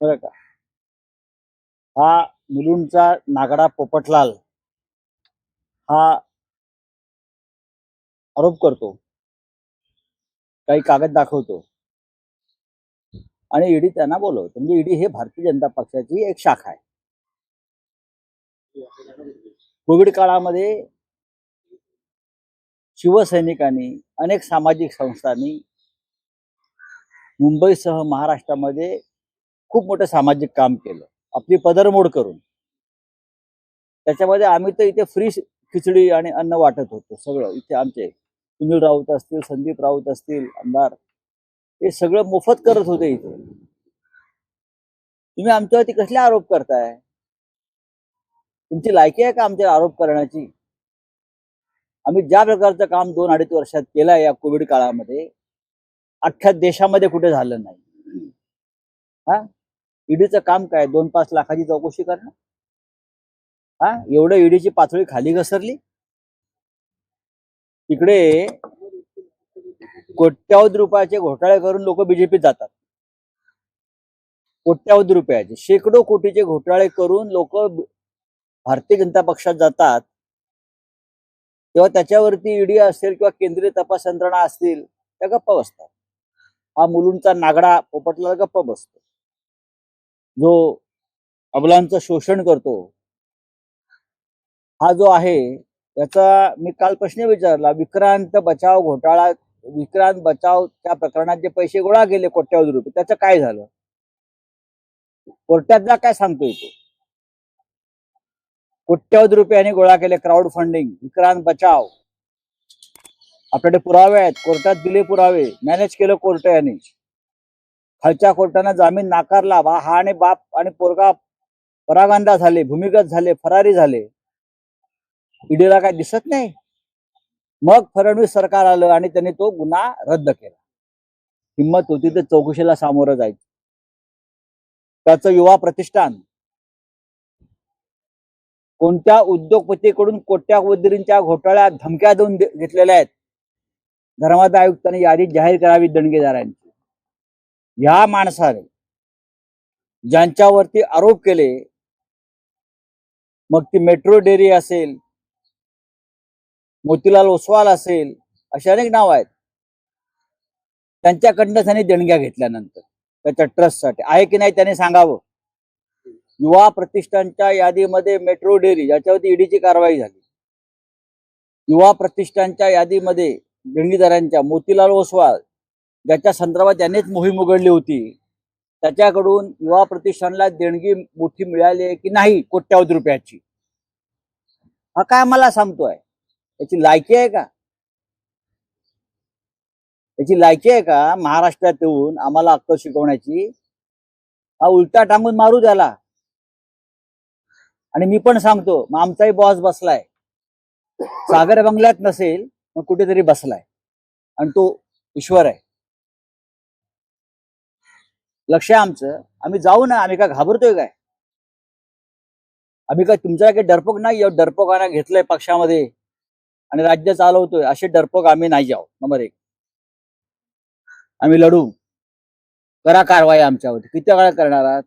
बरं का? हा मुलुंडचा नागडा पोपटलाल हा आरोप करतो. काही कागद दाखवतो. आणि ईडी त्यांना बोलवतो. म्हणजे ईडी हे भारतीय जनता पक्षाची एक शाखा आहे. कोविड काळामध्ये शिवसैनिकांनी अनेक सामाजिक संस्थांनी मुंबईसह महाराष्ट्रामध्ये खूप मोठं सामाजिक काम केलं. आपली पदरमोड करून. त्याच्यामध्ये आम्ही तर इथे फ्री खिचडी आणि अन्न वाटत होतो सगळं. इथे आमचे सुनील राऊत असतील संदीप राऊत असतील आमदार. हे सगळं मोफत करत होते इथे. तुम्ही आमच्यावरती कसले आरोप करताय? तुमची लायकी आहे का आमच्या आरोप करण्याची? आम्ही ज्या प्रकारचं काम दोन अडीच वर्षात केलं आहे या कोविड काळामध्ये अख्ख्या देशामध्ये कुठे झालं नाही. हा? ईडीचं काम काय? दोन पाच लाखाची चौकशी करणं? हा? एवढं ईडीची पातळी खाली घसरली? इकडे कोट्यावधी रुपयाचे घोटाळे करून लोक बीजेपीत जातात. कोट्यावधी रुपयाचे शेकडो कोटीचे घोटाळे करून लोक भारतीय जनता पक्षात जातात. तेव्हा त्याच्यावरती ईडी असेल किंवा केंद्रीय तपास यंत्रणा असतील त्या गप्पा बसतात. हा मुलूंचा नागडा पोपटला गप्पा बसतो. जो अबलांचं शोषण करतो हा जो आहे याचा मी काल प्रश्न विचारला विक्रांत बचाव घोटाळा विक्रांत बचाव त्या प्रकरणात जे पैसे गोळा केले कोट्यावधी रुपये त्याचं काय झालं? कोर्टातला काय सांगतोय तो? कोट्यावधी रुपयाने गोळा केले क्राऊड फंडिंग विक्रांत बचाव. आपल्याकडे पुरावे आहेत कोर्टात दिले पुरावे मॅनेज केलं कोर्ट याने. खालच्या कोर्टानं जामीन नाकारला बा हा आणि बाप आणि पोरगा परागंदा झाले भूमिगत झाले फरारी झाले. ईडीला काय दिसत नाही? मग फडणवीस सरकार आलं आणि त्यांनी तो गुन्हा रद्द केला. हिंमत होती तर चौकशीला सामोरं जायचं. त्याचं युवा प्रतिष्ठान. कोणत्या उद्योगपतीकडून कोट्यावधींच्या घोटाळ्यात धमक्या देऊन घेतलेल्या आहेत? धर्मादाय आयुक्तांनी यादी जाहीर करावी दणगेदारांची ह्या माणसाने ज्यांच्यावरती आरोप केले मग ती मेट्रो डेअरी असेल मोतीलाल ओसवाल असेल अशी अनेक नाव आहेत. त्यांच्याकडनं त्यांनी देणग्या घेतल्यानंतर त्याच्या ट्रस्टसाठी. आहे की नाही त्यांनी सांगावं? युवा प्रतिष्ठानच्या यादीमध्ये मेट्रो डेअरी याच्यावरती ईडीची कारवाई झाली. युवा प्रतिष्ठानच्या यादीमध्ये देणगीदारांच्या मोतीलाल ओसवाल ज्याच्या संदर्भात त्यांनीच मोहीम उघडली होती. त्याच्याकडून युवा प्रतिष्ठानला देणगी मोठी मिळाली आहे की नाही कोट्यावधी रुपयाची? हा काय मला सांगतोय? याची लायकी आहे का? याची लायकी आहे का? महाराष्ट्रात येऊन आम्हाला अक्कल शिकवण्याची? हा उलटा टांगून मारू त्याला. आणि मी पण सांगतो मग आमचाही बॉस बसलाय. सागर बंगल्यात नसेल मग कुठेतरी बसलाय. आणि तो ईश्वर आहे. लक्ष आहे आमचं. आम्ही जाऊ ना आम्ही काय घाबरतोय काय? आम्ही काय तुमच्या काही डरपोक नाही आहोत? डरपोकांना घेतलंय पक्षामध्ये. आणि राज्य चालवतोय. असे डरपोक आम्ही नाही जाऊ नंबर एक. आम्ही लढू. करा कारवाई आमच्यावरती. किती वेळा करणार आहात?